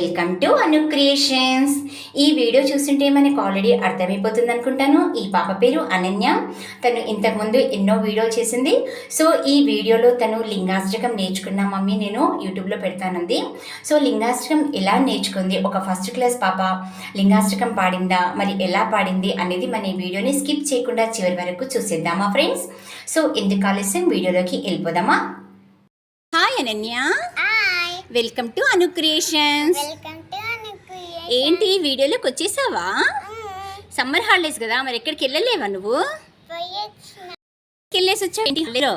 Welcome to Anu creations ఈ video చూస్తుంటే మనకు ఆల్రెడీ అర్థమైపోతుంది అనుకుంటాను. ఈ పాప పేరు అనన్య. తను ఇంతకుముందు ఎన్నో వీడియోలు చేసింది. సో ఈ వీడియోలో తను లింగాష్టకం నేర్చుకున్న మమ్మీ నేను యూట్యూబ్లో పెడతానంది. సో లింగాష్టకం ఎలా నేర్చుకుంది? ఒక ఫస్ట్ క్లాస్ పాప లింగాష్టకం పాడిందా? మరి ఎలా పాడింది అనేది మన ఈ వీడియోని స్కిప్ చేయకుండా చివరి వరకు చూసేద్దామా ఫ్రెండ్స్ సో ఎందుకు ఆలస్యం. వీడియోలోకి వెళ్ళిపోదామా? Hi Ananya welcome to Anu creations ఏంటి వీడియోలోకి వచ్చేసావా? సమ్మర్ హాలిడేస్ కదా మరి ఎక్కడికి వెళ్ళలేవా నువ్వు? వెళ్ళేసి వచ్చా ఏంటి హాలిడేలో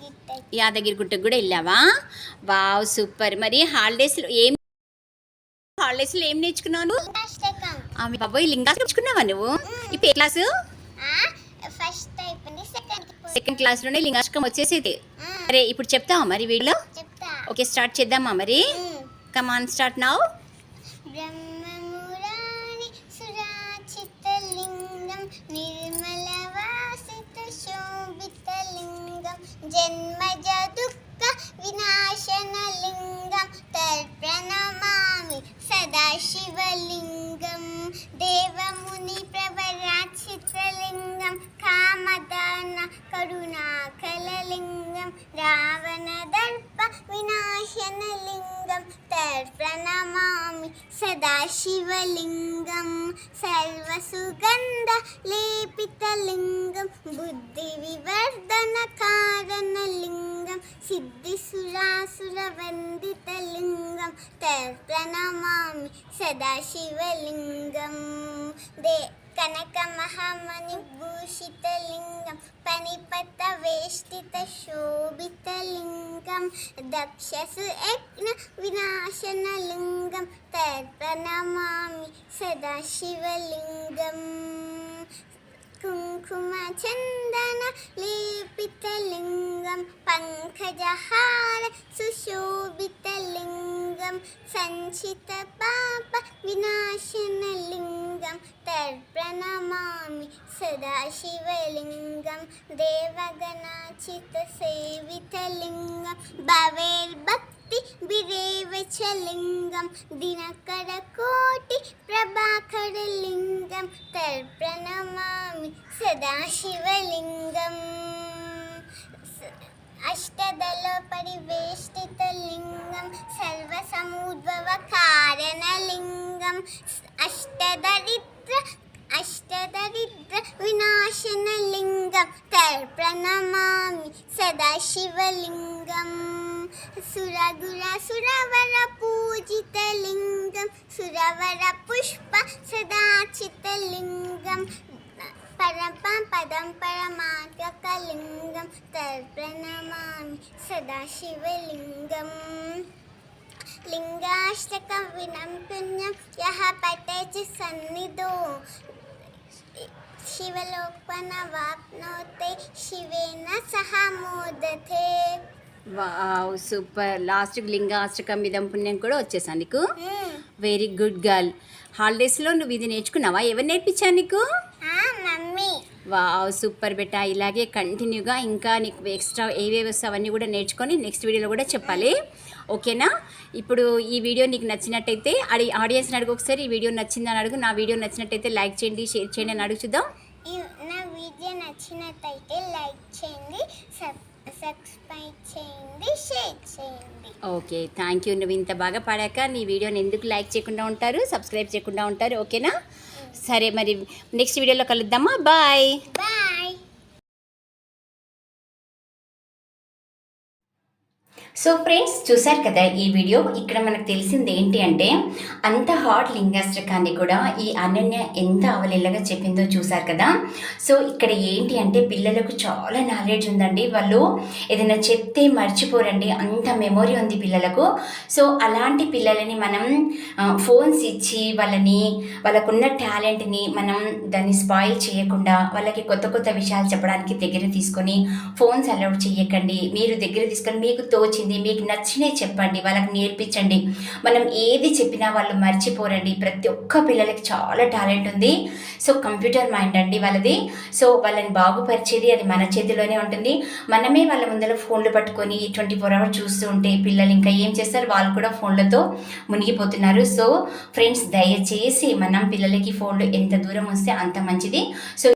గిట్ట యాదగిరి గుట్టకు కూడా వెళ్ళావా? వావ్ సూపర్ మరి హాలిడేస్లో ఏం హాలిడేస్లో ఏం నేర్చుకున్నావు బాబోయ్ లింగా నేర్చుకున్నావా నువ్వు? ఇప్పుడు ఏ క్లాసు సెకండ్ క్లాస్లోనే లింగాష్టకం వచ్చేసేది. అరే ఇప్పుడు చెప్తావా మరి వీడియోలో చెప్తా. ఓకే స్టార్ట్ చేద్దామా మరి? కమాన్ స్టార్ట్ నౌ బ్రహ్మమురారి సురాచిత లింగం నిర్మల వాసిత శోభిత లింగం జన్మజ దుఃఖ వినాశన లింగం తర్ప్రణమామి సదాశివలింగం దేవముని ప్రవరాచిత లింగం కామదాన കരുണാകലലിംഗം രാവണദർപ്പ വിനാശനലിംഗം തർപ്പണമാമി സദാശിവലിംഗം സർവസുഗന്ധ ലേപിതലിംഗം ബുദ്ധിവിവർദ്ധന കാരണലിംഗം സിദ്ധിസുരാസുരവന്ദിതലിംഗം തർപ്പണമാമി സദാശിവലിംഗം. ദേ കനക മഹാമണിഭൂഷിതലിംഗം പനിപ്പത്ത വേഷ്ടിത ശോഭിതലിംഗം സദാശിവലിംഗം കുങ്കുമചന്ദന ലേപിതലിംഗം പങ്കജഹാര പ്രണമാമി സദാശിവലിംഗം ദേവഗണാചിതസേവിതലിംഗം ഭവേർഭക്തി വിരേവചലിംഗം ദിനകരകോട്ടി പ്രഭാകരലിംഗം തർപ്രണമാമി സദാശിവലിംഗം. അഷ്ടദല സർവസമുദ്ഭവകാരണലിംഗം സർവസമുദ്ഭവ അഷ്ടദരിദ്ര లింగం తర్ప్రణమామి సదాశివలింగం సురగుర సురవర పూజిత లింగం సురవర పుష్ప సదాచిత లింగం పరప పదం పరమాత్మకలింగం తర్ప్రణమామి సదాశివలింగం లింగాష్టక వినం పుణ్యం యహ పఠేచి సన్నిధో శివలోకన వాప్నోతే శివేన సహ మోదతే వావ్ సూపర్ లాస్ట్ లింగాష్టకం విధం పుణ్యం కూడా వచ్చేసా నీకు. వెరీ గుడ్ గర్ల్ హాలిడేస్లో నువ్వు ఇది నేర్చుకున్నావా? ఎవరు నేర్పించా నీకు? మమ్మీ. వావ్ సూపర్ బెట్ట ఇలాగే కంటిన్యూగా ఇంకా నీకు ఎక్స్ట్రా ఏవేవి వస్తే అవన్నీ కూడా నేర్చుకొని నెక్స్ట్ వీడియోలో కూడా చెప్పాలి. ఓకేనా ఇప్పుడు ఈ వీడియో నీకు నచ్చినట్టయితే అడి ఆడియన్స్ని అడుగు ఒకసారి. ఈ వీడియో నచ్చిందని అడుగు. నా వీడియో నచ్చినట్టయితే లైక్ చేయండి షేర్ చేయండి అని అడుగు చూద్దాం నా వీడియో నచ్చినట్టయితే లైక్ చేయండి సబ్ సబ్స్క్రైబ్ చేయండి షేర్ చేయండి. Okay thank you. నువ్వు ఇంత బాగా పాడాక నీ వీడియోని ఎందుకు లైక్ చేయకుండా ఉంటారు సబ్స్క్రైబ్ చేయకుండా ఉంటారు ఓకేనా? సరే మరి నెక్స్ట్ వీడియోలో కలుద్దామా? బాయ్. బాయ్. సో ఫ్రెండ్స్ చూసారు కదా ఈ వీడియో. ఇక్కడ మనకు తెలిసింది ఏంటి అంటే అంత హాట్ లింగాష్టకాన్ని కూడా ఈ అనన్య ఎంత అవలీలగా చెప్పిందో చూసారు కదా. సో ఇక్కడ ఏంటి అంటే పిల్లలకు చాలా నాలెడ్జ్ ఉందండి. వాళ్ళు ఏదైనా చెప్తే మర్చిపోరండి. అంత మెమొరీ ఉంది పిల్లలకు. సో అలాంటి పిల్లలని మనం ఫోన్స్ ఇచ్చి వాళ్ళని వాళ్ళకున్న టాలెంట్ని మనం దాన్ని స్పాయిల్ చేయకుండా వాళ్ళకి కొత్త కొత్త విషయాలు చెప్పడానికి దగ్గర తీసుకొని ఫోన్స్ అలౌడ్ చేయకండి. మీరు దగ్గర తీసుకొని మీకు తోచి వచ్చింది మీకు నచ్చినవి చెప్పండి వాళ్ళకి నేర్పించండి. మనం ఏది చెప్పినా వాళ్ళు మర్చిపోరండి. ప్రతి ఒక్క పిల్లలకి చాలా టాలెంట్ ఉంది. సో కంప్యూటర్ మైండ్ అండి వాళ్ళది. సో వాళ్ళని బాగుపరిచేది అది మన చేతిలోనే ఉంటుంది. మనమే వాళ్ళ ముందర ఫోన్లు పట్టుకొని ట్వంటీ ఫోర్ అవర్స్ చూస్తూ ఉంటే పిల్లలు ఇంకా ఏం చేస్తారు? వాళ్ళు కూడా ఫోన్లతో మునిగిపోతున్నారు. సో ఫ్రెండ్స్ దయచేసి మనం పిల్లలకి ఫోన్లు ఎంత దూరం వస్తే అంత మంచిది. సో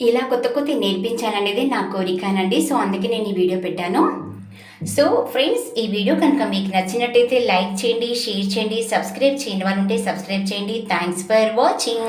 ఇలా కొత్త కొత్త నేర్పించాలనేది నా కోరికనండి. సో అందుకే నేను ఈ వీడియో పెట్టాను. సో ఫ్రెండ్స్ ఈ వీడియో కనుక మీకు నచ్చినట్టయితే లైక్ చేయండి షేర్ చేయండి సబ్స్క్రైబ్ చేయండి. వాళ్ళు ఉంటే సబ్స్క్రైబ్ చేయండి. Thanks for watching